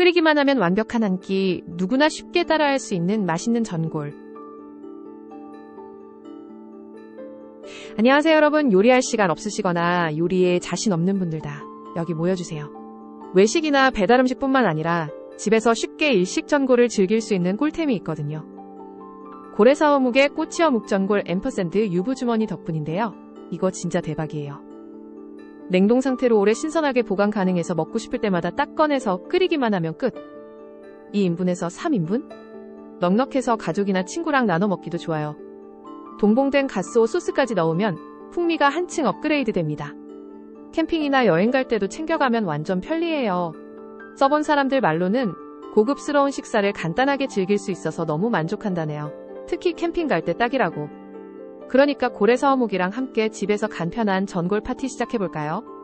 끓이기만 하면 완벽한 한 끼, 누구나 쉽게 따라할 수 있는 맛있는 전골. 안녕하세요 여러분. 요리할 시간 없으시거나 요리에 자신 없는 분들 다 여기 모여주세요. 외식이나 배달 음식뿐만 아니라 집에서 쉽게 일식 전골을 즐길 수 있는 꿀템이 있거든요. 고래사어묵의 꼬치어 묵 전골 앰퍼샌드 유부주머니 덕분인데요. 이거 진짜 대박이에요. 냉동 상태로 오래 신선하게 보관 가능해서 먹고 싶을 때마다 딱 꺼내서 끓이기만 하면 끝. 2인분에서 3인분? 넉넉해서 가족이나 친구랑 나눠 먹기도 좋아요. 동봉된 가스오 소스까지 넣으면 풍미가 한층 업그레이드 됩니다. 캠핑이나 여행 갈 때도 챙겨가면 완전 편리해요. 써본 사람들 말로는 고급스러운 식사를 간단하게 즐길 수 있어서 너무 만족한다네요. 특히 캠핑 갈 때 딱이라고. 그러니까 고래사어묵이랑 함께 집에서 간편한 전골 파티 시작해볼까요?